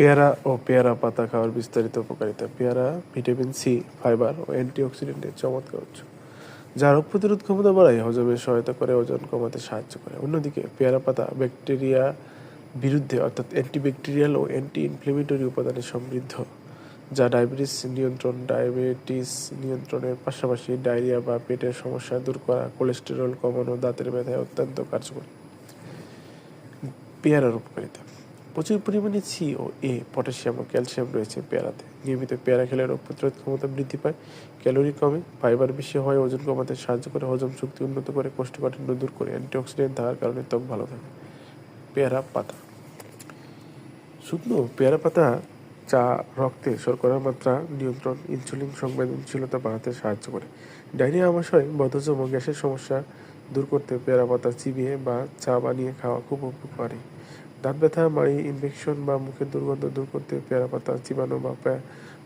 পেয়ারা ও পেয়ারা পাতা খাওয়ার বিস্তারিত উপকারিতা। পেয়ারা, ভিটামিন সি, ফাইবার ও অ্যান্টিঅক্সিডেন্টের চমৎকার উৎস যা রোগ প্রতিরোধ ক্ষমতা বাড়ায়, হজমে সহায়তা করে, ওজন কমাতে সাহায্য করে। অন্যদিকে, পেয়ারা পাতা ব্যাকটেরিয়া বিরুদ্ধে, অর্থাৎ অ্যান্টিব্যাকটেরিয়াল ও অ্যান্টি ইনফ্লেমেটরি উপাদানে সমৃদ্ধ, যা ডায়াবেটিস নিয়ন্ত্রণ, ডায়াবেটিস নিয়ন্ত্রণের পাশাপাশি ডায়রিয়া বা পেটের সমস্যা দূর করা, কোলেস্টেরল কমানো, দাঁতের ব্যথায় অত্যন্ত কার্যকরী। পেয়ারার উপকারিতা। প্রচুর পরিমাণে সি ও এ পটাশিয়াম ও ক্যালসিয়াম রয়েছে পেয়ারাতে। নিয়মিত পেয়ারা খেলে রোগ প্রতিরোধ ক্ষমতা বৃদ্ধি পায় ক্যালোরি কমে ফাইবার বেশি হয়, ওজন কমাতে সাহায্য করে, হজম শক্তি উন্নত করে, কোষ্ঠকাঠিন্য দূর করে অ্যান্টিঅক্সিডেন্ট থাকার কারণে ত্বক ভালো থাকে। পেয়ারা পাতা। শুকনো পেয়ারা পাতা, চা, রক্তে শর্করার মাত্রা নিয়ন্ত্রণ ইনসুলিন সংবেদনশীলতা বাড়াতে সাহায্য করে। ডায়রিয়া আমাশয় বদহজম ও গ্যাসের সমস্যা দূর করতে পেয়ারা পাতা চিবিয়ে বা চা বানিয়ে খাওয়া খুব উপকারী। দাঁত ব্যথা, মাড়ি, ইনফেকশন বা মুখের দুর্গন্ধ দূর করতে পেয়ারা পাতা চিবানো বা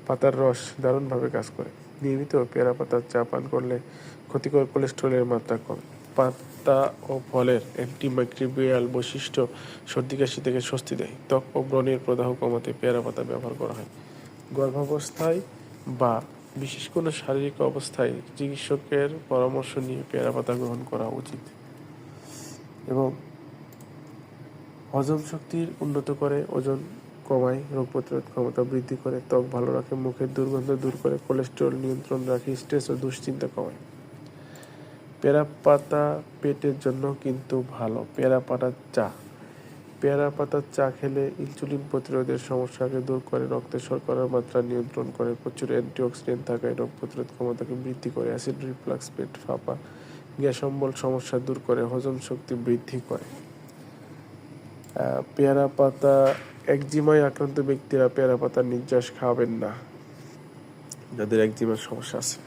পাতার রস দারুণভাবে কাজ করে। নিয়মিত পেয়ারা পাতার চা পান করলে ক্ষতিকর কোলেস্ট্রলের মাত্রা কমে। পাতা ও ফলের অ্যান্টিমাইক্রোবিয়াল বৈশিষ্ট্য সর্দি, কাশি থেকে স্বস্তি দেয়। ত্বক ও ব্রণের প্রদাহ কমাতে পেয়ারা পাতা ব্যবহার করা হয়। গর্ভাবস্থায় বা বিশেষ কোনো শারীরিক অবস্থায় চিকিৎসকের পরামর্শ নিয়ে পেয়ারা পাতা গ্রহণ করা উচিত। এবং হজম শক্তির উন্নত করে ওজন কমায়, রোগ প্রতিরোধ ক্ষমতা বৃদ্ধি করে, ত্বক ভালো রাখে, মুখের দুর্গন্ধ দূর করে, কোলেস্টেরল নিয়ন্ত্রণ রাখে, স্ট্রেস ও দুশ্চিন্তা কমায়। পেয়ারা পাতা পেটের জন্য কিন্তু ভালো। পেয়ারা পাতার চা। পেয়ারা পাতার চা খেলে ইনসুলিন প্রতিরোধের সমস্যাকে দূর করে, রক্তে শর্করার মাত্রা নিয়ন্ত্রণ করে, প্রচুর অ্যান্টিঅক্সিডেন্ট থাকায় রোগ প্রতিরোধ ক্ষমতাকে বৃদ্ধি করে, অ্যাসিড, রিফ্লাক্স, পেট ফাঁপা, গ্যাস অম্বল সমস্যা দূর করে, হজম শক্তি বৃদ্ধি করে। পেয়ারা পাতা একজিমায় আক্রান্ত ব্যক্তিরা পেয়ারা পাতার নির্যাস খাবেন না। যাদের একজিমার সমস্যা আছে।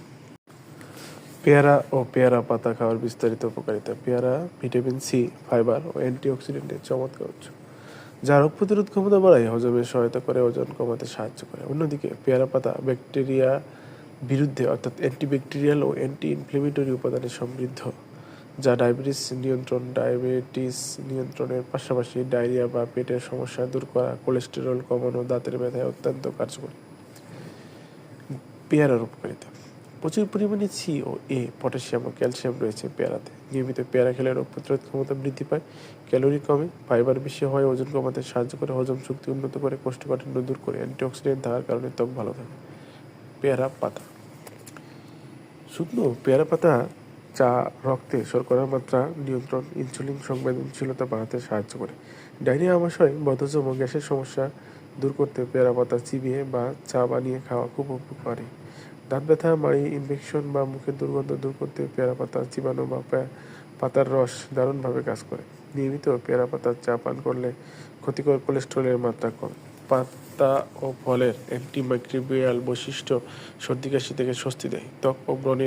পেয়ারা ও পেয়ারা পাতা খাওয়ার বিস্তারিত উপকারিতা। পেয়ারা, ভিটামিন সি, ফাইবার ও অ্যান্টিঅক্সিডেন্টের চমৎকার উৎস যা রোগ প্রতিরোধ ক্ষমতা বাড়ায়, হজমে সহায়তা করে, ওজন কমাতে সাহায্য করে। অন্যদিকে, পেয়ারা পাতা ব্যাকটেরিয়া বিরুদ্ধে, অর্থাৎ অ্যান্টিব্যাকটেরিয়াল ও অ্যান্টি ইনফ্লেমেটরি উপাদানে সমৃদ্ধ। যা ডায়াবেটিস নিয়ন্ত্রণ, ডায়াবেটিস নিয়ন্ত্রণের পাশাপাশি ডায়রিয়া বা পেটের সমস্যা দূর করা, কোলেস্টেরল কমানো, দাঁতের ব্যথায় অত্যন্ত কার্যকরী। পেয়ারার উপকারিতা প্রচুর পরিমাণে সি ও এ পটাশিয়াম ও ক্যালসিয়াম রয়েছে পেয়ারাতে। নিয়মিত পেয়ারা খেলে রোগ প্রতিরোধ ক্ষমতা বৃদ্ধি পায়, ক্যালোরি কমে, ফাইবার বেশি হয়, ওজন কমাতে সাহায্য করে, হজম শক্তি উন্নত করে, কোষ্ঠকাঠিন্য দূর করে, অ্যান্টিঅক্সিডেন্ট থাকার কারণে ত্বক ভালো থাকে। পেয়ারা পাতা। শুকনো পেয়ারা পাতা চা, রক্তে শর্করার মাত্রা, নিয়ন্ত্রণ, ইনসুলিন সংবেদনশীলতা বাড়াতে সাহায্য করে। ডায়রিয়া আমাশয় বদহজম ও গ্যাসের সমস্যা দূর করতে পেয়ারা পাতা চিবিয়ে বা চা বানিয়ে খাওয়া খুব উপকারী। দাঁত ব্যথা, মাড়ি, ইনফেকশন বা মুখের দুর্গন্ধ দূর করতে পেয়ারা পাতা চিবানো বা পাতার রস দারুণভাবে কাজ করে। নিয়মিত পেয়ারা পাতার চা পান করলে ক্ষতিকর কোলেস্ট্রলের মাত্রা কমে। পাতা ও ফলের অ্যান্টিমাইক্রোবিয়াল বৈশিষ্ট্য সর্দি, কাশি থেকে স্বস্তি দেয়। ত্বক ও ব্রণের